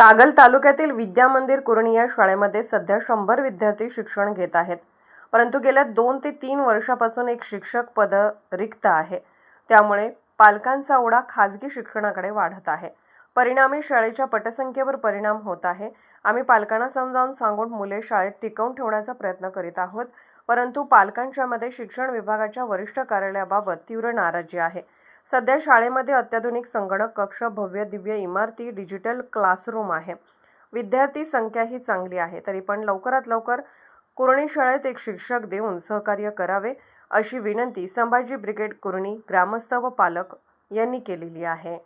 कागल तालुक्यातील विद्या मंदिर कुरणी या शाळेमध्ये सध्या शंभर विद्यार्थी शिक्षण घेत आहेत. परंतु गेल्या दोन ते तीन वर्षापासून एक शिक्षक पद रिक्त आहे. त्यामुळे पालकांचा ओढा खाजगी शिक्षणाकडे वाढत आहे. परिणामी शाळेच्या पटसंख्येवर परिणाम होत आहे. आम्ही पालकांना समजावून सांगून मुले शाळेत टिकवून ठेवण्याचा प्रयत्न करीत आहोत. परंतु पालकांच्यामध्ये शिक्षण विभागाच्या वरिष्ठ कार्यालयाबाबत तीव्र नाराजी आहे. सध्या शाळेमध्ये अत्याधुनिक संगणक कक्ष भव्य दिव्य इमारती डिजिटल क्लासरूम आहे. विद्यार्थी संख्या ही चांगली आहे तरी पण लवकरात लवकर कुरणी शाळेत एक शिक्षक देऊन सहकार्य करावे अशी विनंती संभाजी ब्रिगेड कुरणी ग्रामस्थ व पालक यांनी केलेली आहे.